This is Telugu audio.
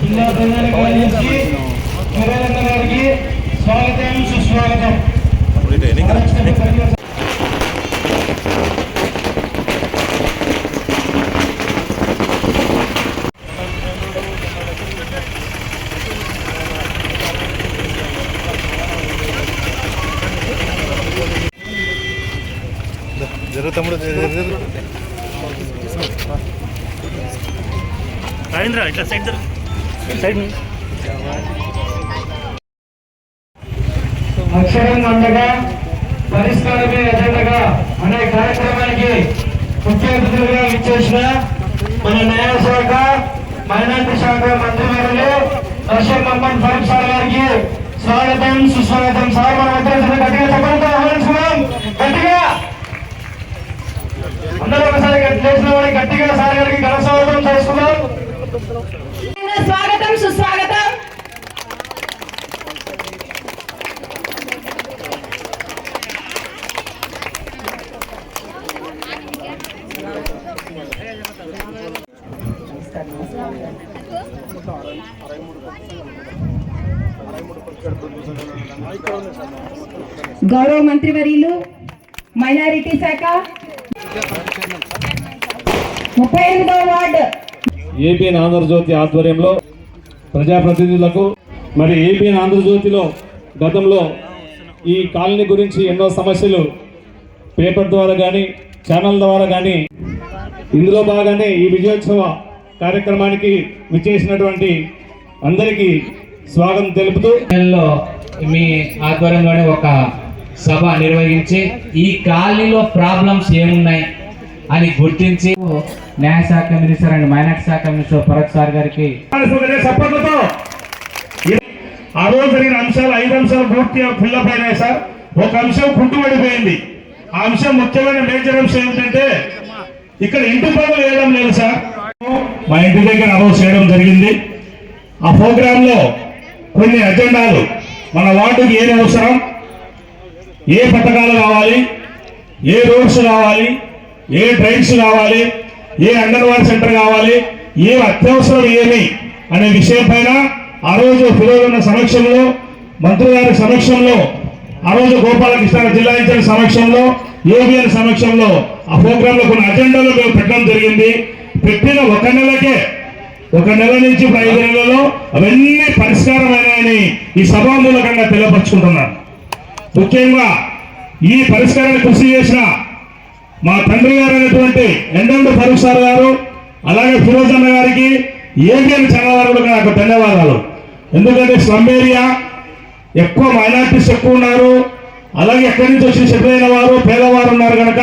జిల్లా ప్రధాన స్వాగతం సుస్వాగతం. రవీంద్ర ఇట్లా సైడ్ సైడ్ అక్షరం అందగా పరిష్కారమే ఎజెండగా అనే కార్యక్రమానికి ముఖ్య అతిథులుగా ఇచ్చేసిన మన న్యాయశాఖ మైనార్టీ శాఖ మంత్రివర్యులు రష్యన్ మహమ్మద్ ఫరూక్ సార్ గారికి స్వాగతం సుస్వాగతం. సార్ మనం గట్టిగా సార్ గారికి ఘన స్వాగతం చేసుకున్నాం స్వాగతం సుస్వాగతం. గౌరవ మంత్రివర్యులు మైనారిటీ శాఖ. ఏపీఎన్ ఆంధ్రజ్యోతి ఆధ్వర్యంలో ప్రజాప్రతినిధులకు మరి ఏపీఎన్ ఆంధ్రజ్యోతిలో గతంలో ఈ కాలనీ గురించి ఎన్నో సమస్యలు పేపర్ ద్వారా కానీ ఛానల్ ద్వారా కానీ ఇందులో భాగంగానే ఈ విజయోత్సవ కార్యక్రమానికి విచ్చేసినటువంటి అందరికీ స్వాగతం తెలుపుతూ మీ ఆధ్వర్యంలోనే ఒక సభ నిర్వహించి ఈ కాలనీలో ప్రాబ్లమ్స్ ఏమున్నాయి? అని గుర్తించి న్యాయశాఖ మినిస్టర్ అండ్ మైనార్టీ శాఖ మినిస్టర్ భరత్ సార్ గారికి ఆ రోజు జరిగిన అంశాలు ఐదు అంశాలు పూర్తిగా ఫిల్అప్ అయినాయి సార్. ఒక అంశం కుంటుపడిపోయింది ఆ అంశం ముఖ్యమైన మేజర్ అంశం ఏంటంటే ఇక్కడ ఇంటి పనులు వేయడం లేదు సార్. మా ఇంటి దగ్గర అనౌన్స్ చేయడం జరిగింది. ఆ ప్రోగ్రామ్లో కొన్ని అజెండాలు మన వార్డుకి ఏది అవసరం ఏ పథకాలు కావాలి ఏ రోడ్స్ కావాలి ఏ ట్రైన్స్ కావాలి ఏ అంగన్వాడీ సెంటర్ కావాలి ఏ అత్యవసరం ఏమి అనే విషయం పైన ఆ రోజు ఫిరోజన్న సమక్షంలో మంత్రి గారి సమక్షంలో ఆ రోజు గోపాలకృష్ణ జిల్లా ఇన్ఛార్జ్ సమక్షంలో ఏబిఎన్ సమక్షంలో ఆ ప్రోగ్రాంలో కొన్ని అజెండాలు మేము పెట్టడం జరిగింది. పెట్టిన ఒక నెలకే ఒక నెల నుంచి ఐదు నెలలో అవన్నీ పరిష్కారమైనాయని ఈ సభామూలకంగా తెలియపరుచుకుంటున్నాను. ముఖ్యంగా ఈ పరిష్కారాన్ని కృషి చేసిన మా తండ్రి గారు అయినటువంటి ఎండండు ఫరూక్ సార్ గారు అలాగే ఫిరోజ్ అన్న గారికి ఏబిఎన్ ఛానల్ వారు కూడా నాకు ధన్యవాదాలు. ఎందుకంటే స్లమ్ ఏరియా ఎక్కువ మైనార్టీస్ ఎక్కువ ఉన్నారు అలాగే ఎక్కడి నుంచి వచ్చి సెటిల్ అయిన వారు పేదవారు ఉన్నారు కనుక